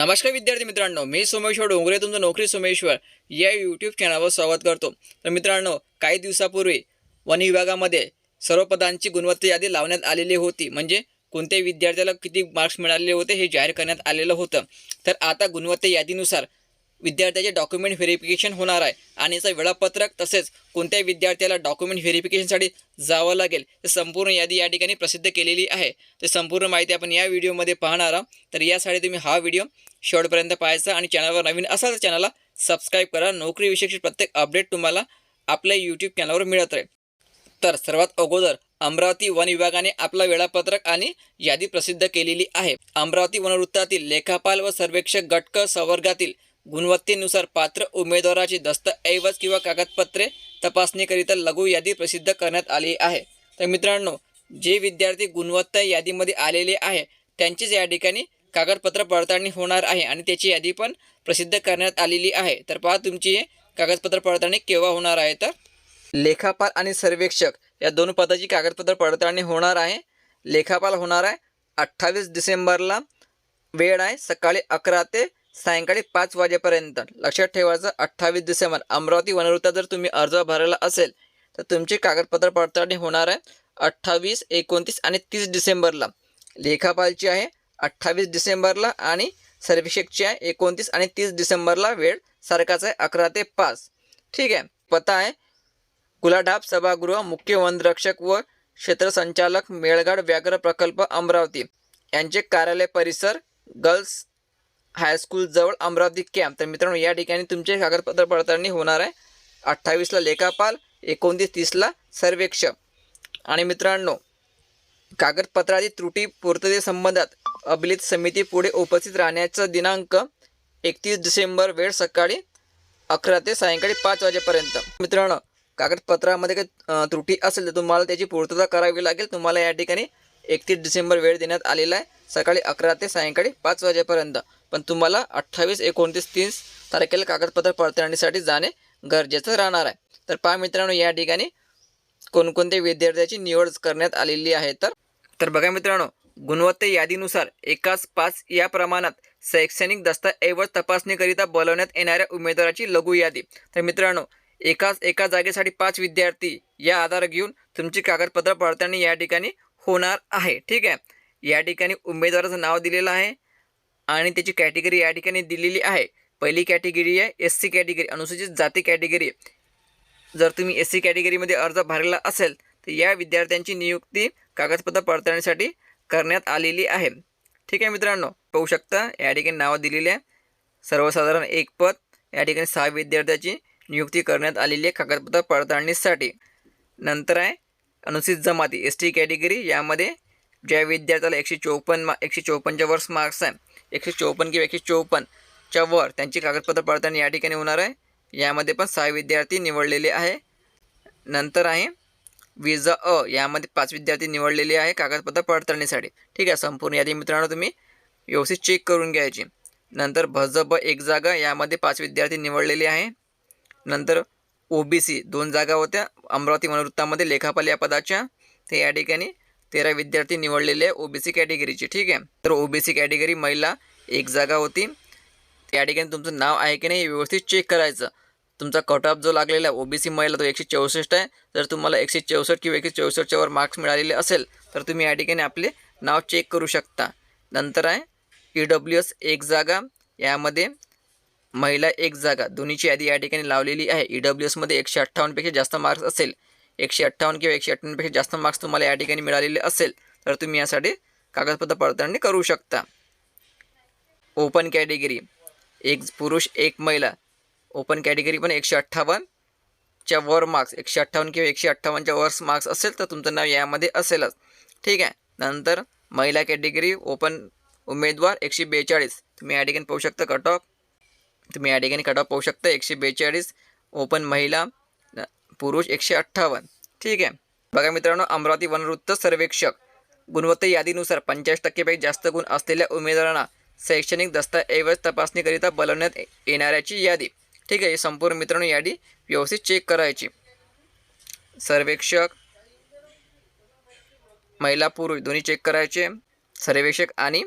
नमस्कार विद्यार्थी मित्रांनो मी सोमेश्वर डोंगरे तुमचं नोकरी सोमेश्वर या यूट्यूब चॅनलवर स्वागत करतो. तर मित्रांनो काही दिवसापूर्वी वन विभागामध्ये सर्व पदांची गुणवत्ता यादी लावण्यात आलेली होती. म्हणजे कोणत्याही विद्यार्थ्याला किती मार्क्स मिळालेले होते हे जाहीर करण्यात आलेलं होतं. तर आता गुणवत्ता यादीनुसार विद्यार्थ्याचे डॉक्युमेंट व्हेरिफिकेशन होणार आहे आणि याचं वेळापत्रक तसेच कोणत्या विद्यार्थ्याला डॉक्युमेंट व्हेरिफिकेशनसाठी जावं लागेल ते संपूर्ण यादी या ठिकाणी प्रसिद्ध केलेली आहे. ते संपूर्ण माहिती आपण या व्हिडिओमध्ये पाहणार आहोत. तर यासाठी तुम्ही हा व्हिडिओ शेवटपर्यंत पाहायचा आणि चॅनलवर नवीन असाल तर चॅनलला सबस्क्राईब करा. नोकरीविषयीची प्रत्येक अपडेट तुम्हाला आपल्या यूट्यूब चॅनलवर मिळत राहील. तर सर्वात अगोदर अमरावती वन विभागाने आपला वेळापत्रक आणि यादी प्रसिद्ध केलेली आहे. अमरावती वनवृत्तातील लेखापाल व सर्वेक्षक गटक संवर्गातील गुणवत्तेनुसार पात्र उमेदवाराची दस्तऐवज किंवा कागदपत्रे तपासणीकरिता लघु यादी प्रसिद्ध करण्यात आली आहे. तर मित्रांनो जे विद्यार्थी गुणवत्ता यादीमध्ये आलेले आहे त्यांचीच या ठिकाणी कागदपत्र पडताळणी होणार आहे आणि त्याची यादी पण प्रसिद्ध करण्यात आलेली आहे. तर पहा तुमची कागदपत्र पडताळणी केव्हा होणार आहे तर? लेखापाल आणि सर्वेक्षक या दोन पदाची कागदपत्र पडताळणी होणार आहे. लेखापाल होणार आहे अठ्ठावीस डिसेंबरला. वेळ आहे सकाळी अकरा ते सायंकाळी पाच वाजेपर्यंत. लक्षात ठेवायचं अठ्ठावीस डिसेंबर अमरावती वनवृत्ता जर तुम्ही अर्ज भरायला असेल तर तुमची कागदपत्र पडताळणी होणार आहे अठ्ठावीस एकोणतीस आणि तीस डिसेंबरला. लेखापालची आहे अठ्ठावीस डिसेंबरला आणि सर्वेक्षकची आहे एकोणतीस आणि तीस डिसेंबरला वेळ सारखाच आहे अकरा ते पाच. ठीक आहे. पत्ता आहे गुलाढाब सभागृह मुख्य वनरक्षक व क्षेत्रसंचालक मेळघाट व्याघ्र प्रकल्प अमरावती. यांचे कार्यालय परिसर गर्ल्स हायस्कूलजवळ अमरावती कॅम्प तर मित्रांनो या ठिकाणी तुमचे कागदपत्र पडताळणी होणार आहे. अठ्ठावीसला लेखापाल एकोणतीस तीसला सर्वेक्षक. आणि मित्रांनो कागदपत्राची त्रुटी पूर्ततेसंबंधात अभिलित समिती पुढे उपस्थित राहण्याचा दिनांक एकतीस डिसेंबर वेळ सकाळी अकरा ते सायंकाळी पाच वाजेपर्यंत. मित्रांनो कागदपत्रामध्ये काही त्रुटी असेल तर तुम्हाला त्याची पूर्तता करावी लागेल. तुम्हाला या ठिकाणी एकतीस डिसेंबर वेळ देण्यात आलेला आहे. सकाळी अकरा ते सायंकाळी पाच वाजेपर्यंत. पण तुम्हाला अठ्ठावीस एकोणतीस तीस तारखेला कागदपत्र पडताळणीसाठी जाणे गरजेचं राहणार आहे. तर पहा मित्रांनो या ठिकाणी कोणकोणत्या विद्यार्थ्याची निवड करण्यात आलेली आहे तर. तर बघा मित्रांनो गुणवत्ता यादीनुसार एकाच पाच या प्रमाणात शैक्षणिक दस्तऐवज तपासणीकरिता बोलवण्यात येणाऱ्या उमेदवाराची लघु यादी. तर मित्रांनो एकाच एका जागेसाठी पाच विद्यार्थी या आधार घेऊन तुमची कागदपत्र पडताळणी या ठिकाणी होणार आहे. ठीक आहे? या ठिकाणी उमेदवाराचं नाव दिलेलं आहे आणि त्याची कॅटेगरी या ठिकाणी दिलेली आहे. पहिली कॅटेगरी आहे एस सी कॅटेगरी अनुसूचित जाती कॅटेगरी. जर तुम्ही एस सी कॅटेगरीमध्ये अर्ज भरलेला असेल तर या विद्यार्थ्यांची नियुक्ती कागदपत्र पडताळणीसाठी करण्यात आलेली आहे. ठीक आहे मित्रांनो पाहू शकता या ठिकाणी नावं दिलेली आहे. सर्वसाधारण एक पद या ठिकाणी सहा विद्यार्थ्याची नियुक्ती करण्यात आलेली आहे कागदपत्र पडताळणीसाठी. नंतर आहे अनुसूचित जमाती एस टी कॅटेगरी यामध्ये ज्या विद्यार्थ्याला एकशे चौपन्न मा एकशे चौपन्नच्या वर्ष मार्क्स आहे एकशे चौपन्न किंवा एकशे चौपन्नच्या वर त्यांची कागदपत्र पडताळणी या ठिकाणी होणार आहे. यामध्ये पण सहा विद्यार्थी निवडलेले आहे. नंतर आहे विजा अ यामध्ये पाच विद्यार्थी निवडलेले आहे. कागदपत्र पडताळणीसाठी. ठीक आहे संपूर्ण यादी मित्रांनो तुम्ही व्यवस्थित चेक करून घ्यायची. नंतर भज ब एक जागा यामध्ये पाच विद्यार्थी निवडलेले आहे. नंतर ओ बी सी दोन जागा होत्या. अमरावती मनोवृत्तामध्ये लेखापाल या पदाच्या. ते या ठिकाणी तेरा विद्यार्थी निवडलेले आहे ओ बी सी कॅटेगरीचे ठीक आहे. तर ओ बी सी कॅटेगरी महिला एक जागा होती. त्या ठिकाणी तुमचं नाव आहे की नाही हे व्यवस्थित चेक करायचं. तुमचा कट ऑफ जो लागलेला आहे ओ बी सी महिला तो एकशे चौसष्ट आहे. जर तुम्हाला एकशे चौसष्ट किंवा एकशे चौसष्टच्या वर मार्क्स मिळालेले असेल तर तुम्ही या ठिकाणी आपले नाव चेक करू शकता. नंतर आहे ई डब्ल्यू एस एक जागा यामध्ये महिला एक जागा. दोन्हीची यादी या ठिकाणी लावलेली आहे. ई डब्ल्यू एसमध्ये एकशे अठ्ठावन्नपेक्षा जास्त मार्क्स असेल. एकशे अठ्ठावन्न किंवा एकशे अठ्ठावन्नपेक्षा जास्त मार्क्स तुम्हाला या ठिकाणी मिळालेले असेल तर तुम्ही यासाठी कागदपत्र पडताळणी करू शकता. ओपन कॅटेगरी एक पुरुष एक महिला. ओपन कॅटेगरी पण एकशे अठ्ठावन्नच्या वर मार्क्स एकशे अठ्ठावन्न किंवा एकशे अठ्ठावन्नच्या वर मार्क्स असेल तर तुमचं नाव यामध्ये असेलच. ठीक आहे? नंतर महिला कॅटेगरी ओपन उमेदवार एकशे बेचाळीस. तुम्ही या ठिकाणी पाहू शकता कट ऑफ तुम्ही या ठिकाणी कट ऑफ पाहू शकता एकशे बेचाळीस ओपन महिला पुरुष एकशे अठ्ठावन्न. ठीक आहे? बघा मित्रांनो अमरावती वनवृत्त सर्वेक्षक. गुणवत्ता यादीनुसार पंचाळीस टक्केपैकी जास्त गुण असलेल्या उमेदवारांना शैक्षणिक दस्तऐवज तपासणीकरिता बोलवण्यात येणाऱ्याची यादी. ठीक आहे संपूर्ण मित्रांनो यादी व्यवस्थित चेक करायची. सर्वेक्षक महिला पुरुष दोन्ही चेक करायचे. सर्वेक्षक आणि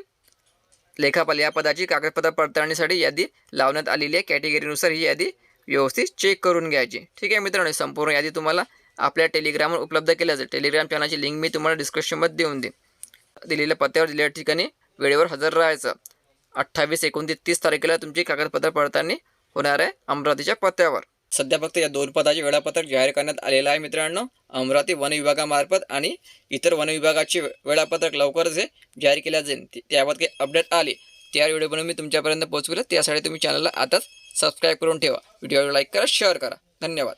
लेखापाल या पदाची कागदपत्र पडताळणीसाठी यादी लावण्यात आलेली आहे. कॅटेगरीनुसार ही यादी व्यवस्थित चेक करून घ्यायची. ठीक आहे मित्रांनो संपूर्ण यादी तुम्हाला आपल्या टेलिग्रामवर उपलब्ध केल्या जाईल टेलिग्राम चॅनलची लिंक मी तुम्हाला डिस्क्रिप्शनमध्ये देऊन देईन. दिलेल्या पत्त्यावर दिलेल्या ठिकाणी वेळेवर हजर राहायचं. अठ्ठावीस एकोणतीस तीस तारखेला तुमची कागदपत्र पडताळणी होणार आहे अमरावतीच्या पत्त्यावर. सध्या फक्त या दोन पदाचे वेळापत्रक जाहीर करण्यात आलेलं आहे मित्रांनो. अमरावती वन विभागामार्फत आणि इतर वन विभागाचे वे- वेळापत्रक लवकरच हे जाहीर केल्या जाईल. त्याबाबत काही अपडेट आली त्या व्हिडिओ बनवून मी तुमच्यापर्यंत पोहोचविलं. त्यासाठी तुम्ही चॅनलला आताच सबस्क्राईब करून ठेवा. व्हिडिओ लाईक करा शेअर करा. धन्यवाद.